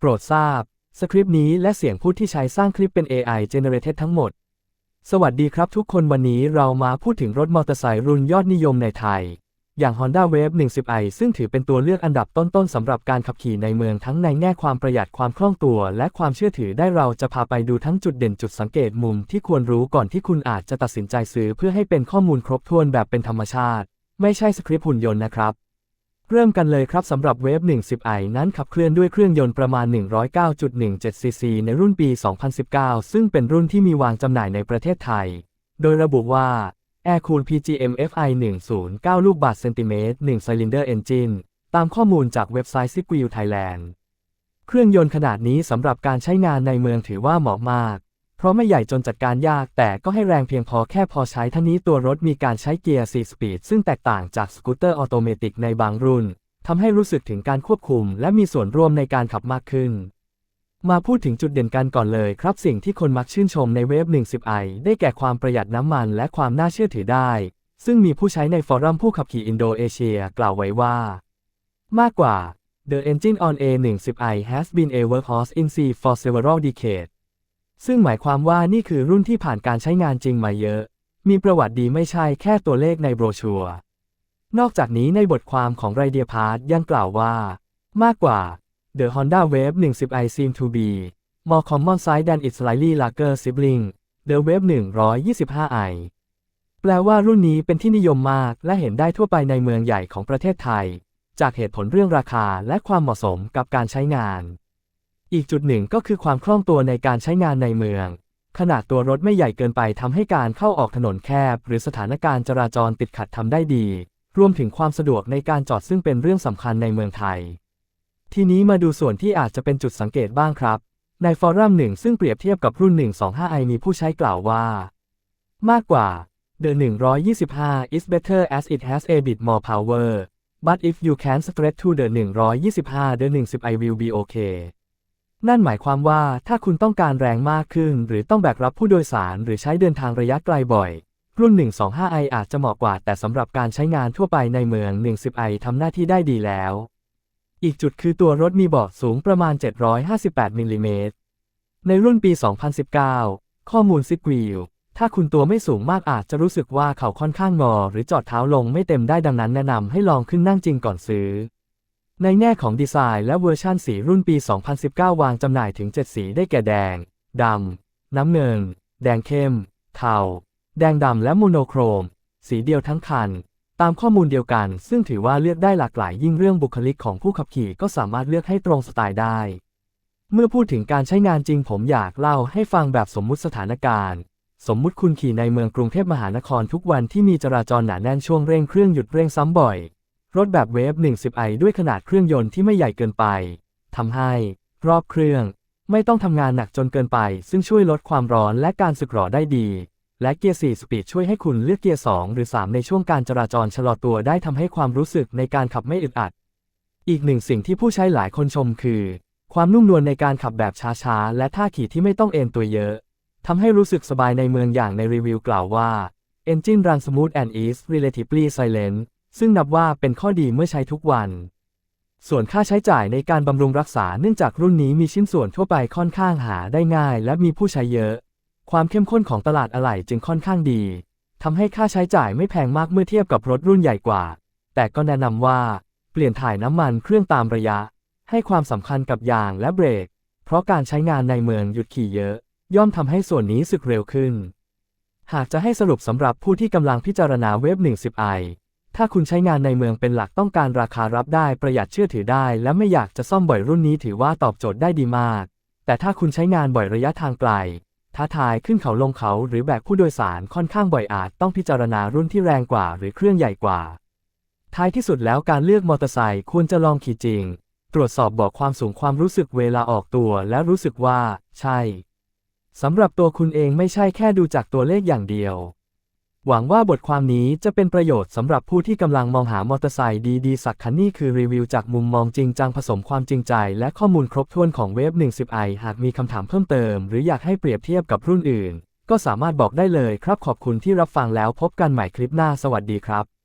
โปรดทราบ สคริปต์นี้และเสียงพูดที่ใช้สร้างคลิปเป็น AI generated ทั้งหมด สวัสดีครับทุกคนวันนี้เรามาพูดถึงรถมอเตอร์ไซค์รุ่นยอดนิยมในไทย อย่าง Honda Wave 10i ซึ่งถือเป็นตัวเลือกอันดับต้นๆสำหรับการขับขี่ในเมืองทั้งในแง่ความประหยัดความคล่องตัว และความเชื่อถือได้เราจะพาไปดูทั้งจุดเด่นจุดสังเกตมุมที่ควรรู้ก่อนที่คุณอาจจะตัดสินใจซื้อเพื่อให้เป็นข้อมูลครบถ้วนแบบเป็นธรรมชาติ ไม่ใช่สคริปต์หุ่นยนต์นะครับ เริ่มกันเลยครับสำหรับเวฟ 10i นั้นขับเคลื่อนด้วยเครื่องยนต์ประมาณ 109.17 ซีซี ในรุ่นปี 2019 ซึ่งเป็นรุ่นที่มีวางจำหน่ายในประเทศไทย โดยระบุว่า Air Cool PGM FI 109 ลูกบาศก์เซนติเมตร1 Cylinder Engine ตามข้อมูลจากเว็บไซต์ s i g w i l Thailand เครื่องยนต์ขนาดนี้สำหรับการใช้งานในเมืองถือว่าเหมาะมาก เพราะไม่ใหญ่จนจัดการยาก แต่ก็ให้แรงเพียงพอแค่พอใช้ทั้งนี้ตัวรถมีการใช้เกียร์ 4 สปีด ซึ่งแตกต่างจากสกูตเตอร์ออโตเมติกในบางรุ่นทำให้รู้สึกถึงการควบคุม และมีส่วนร่วมในการขับมากขึ้น มาพูดถึงจุดเด่นกันก่อนเลยครับ สิ่งที่คนมักชื่นชมในเวฟ 10i ได้แก่ความประหยัดน้ำมันและความน่าเชื่อถือได้ ซึ่งมีผู้ใช้ในฟอรัมผู้ขับขี่อินโดเอเชียกล่าวไว้ว่า มากกว่า The engine on A10i has been a workhorse in C for several decades ซึ่งหมายความว่านี่คือรุ่นที่ผ่านการใช้งานจริงมาเยอะ มีประวัติดีไม่ใช่แค่ตัวเลขในโบรชัวร์ นอกจากนี้ในบทความของไรเดียพาร์ทยังกล่าวว่า มากกว่า The Honda Wave 10i seem to be more common size than its slightly larger sibling The Wave 125i แปลว่ารุ่นนี้เป็นที่นิยมมากและเห็นได้ทั่วไปในเมืองใหญ่ของประเทศไทย จากเหตุผลเรื่องราคาและความเหมาะสมกับการใช้งาน อีกจุดหนึ่งก็คือความคล่องตัวในการใช้งานในเมือง ขนาดตัวรถไม่ใหญ่เกินไปทำให้การเข้าออกถนนแคบ หรือสถานการณ์จราจรติดขัดทำได้ดี รวมถึงความสะดวกในการจอดซึ่งเป็นเรื่องสำคัญในเมืองไทย ทีนี้มาดูส่วนที่อาจจะเป็นจุดสังเกตบ้างครับ ในฟอรัมหนึ่งซึ่งเปรียบเทียบกับรุ่น 125i มีผู้ใช้กล่าวว่า มากกว่า The 125 is better as it has a bit more power but if you can stretch to the 125 the 10i will be okay นั่นหมายความว่าถ้าคุณต้องการแรงมากขึ้น หรือต้องแบกรับผู้โดยสารหรือใช้เดินทางระยะไกลบ่อย รุ่น 125i อาจจะเหมาะกว่า แต่สำหรับการใช้งานทั่วไปในเมือง 10i ทำหน้าที่ได้ดีแล้ว อีกจุดคือตัวรถมีเบาะสูงประมาณ 758มิลลิเมตรในรุ่นปี 2019 ข้อมูลซิกวิลถ้าคุณตัวไม่สูงมากอาจจะรู้สึกว่าเขาค่อนข้างงอ หรือจอดเท้าลงไม่เต็มได้ดังนั้นแนะนำให้ลองขึ้นนั่งจริงก่อนซื้อ ในแง่ของดีไซน์และเวอร์ชั่นสีรุ่นปี 2019 วางจำหน่ายถึง 7 สีได้แก่แดง ดำ น้ำเงิน แดงเข้ม เทา แดงดำและโมโนโครม สีเดียวทั้งคัน ตามข้อมูลเดียวกัน ซึ่งถือว่าเลือกได้หลากหลายยิ่งเรื่องบุคลิกของผู้ขับขี่ก็สามารถเลือกให้ตรงสไตล์ได้ เมื่อพูดถึงการใช้งานจริงผมอยากเล่าให้ฟังแบบสมมุติสถานการณ์สมมุติคุณขี่ในเมืองกรุงเทพมหานครทุกวันที่มีจราจรหนาแน่นช่วงเร่งเครื่องหยุดเร่งซ้ำบ่อย รถแบบเวฟ 10i ด้วยขนาดเครื่องยนต์ที่ไม่ใหญ่เกินไป ทำให้ รอบเครื่อง ไม่ต้องทำงานหนักจนเกินไป ซึ่งช่วยลดความร้อนและการสึกหรอได้ดี และเกียร์ 4 สปีดช่วยให้คุณเลือกเกียร์ 2 หรือ 3 ในช่วงการจราจรชะลอตัวได้ทำให้ความรู้สึกในการขับไม่อึดอัด อีกหนึ่งสิ่งที่ผู้ใช้หลายคนชมคือ ความนุ่มนวลในการขับแบบช้าๆ และท่าขี่ที่ไม่ต้องเอนตัวเยอะทำให้รู้สึกสบายในเมืองอย่างในรีวิวกล่าวว่า Engine run smooth and is relatively silent ซึ่งนับว่าเป็นข้อดีเมื่อใช้ทุกวัน ส่วนค่าใช้จ่ายในการบำรุงรักษาเนื่องจากรุ่นนี้มีชิ้นส่วนทั่วไปค่อนข้างหาได้ง่าย และมีผู้ใช้เยอะ ความเข้มข้นของตลาดอะไหล่จึงค่อนข้างดีทำให้ค่าใช้จ่ายไม่แพงมากเมื่อเทียบกับรถรุ่นใหญ่กว่า แต่ก็แนะนำว่า เปลี่ยนถ่ายน้ำมันเครื่องตามระยะ ให้ความสำคัญกับยางและเบรก เพราะการใช้งานในเมืองหยุดขี่เยอะ ย่อมทำให้ส่วนนี้สึกเร็วขึ้น หากจะให้สรุปสำหรับผู้ที่กำลังพิจารณาเว็บ 10i ถ้าคุณใช้งานในเมืองเป็นหลักต้องการราคารับได้ประหยัดเชื่อถือได้ และไม่อยากจะซ่อมบ่อยรุ่นนี้ถือว่าตอบโจทย์ได้ดีมาก แต่ถ้าคุณใช้งานบ่อยระยะทางไกลท้าทายขึ้นเขาลงเขาหรือแบกผู้โดยสารค่อนข้างบ่อยอาจต้องพิจารณารุ่นที่แรงกว่าหรือเครื่องใหญ่กว่า ท้ายที่สุดแล้วการเลือกมอเตอร์ไซค์ควรจะลองขี่จริง ตรวจสอบบอกความสูงความรู้สึกเวลาออกตัวและรู้สึกว่า ใช่สำหรับตัวคุณเองไม่ใช่แค่ดูจากตัวเลขอย่างเดียว หวังว่าบทความนี้จะเป็นประโยชน์สำหรับผู้ที่กำลังมองหามอเตอร์ไซค์ดีๆสักคันนี่คือรีวิวจากมุมมองจริงจังผสมความจริงใจ และข้อมูลครบถ้วนของเว็บ 10i หากมีคำถามเพิ่มเติม หรืออยากให้เปรียบเทียบกับรุ่นอื่น ก็สามารถบอกได้เลยครับขอบคุณที่รับฟังแล้วพบกันใหม่คลิปหน้าสวัสดีครับ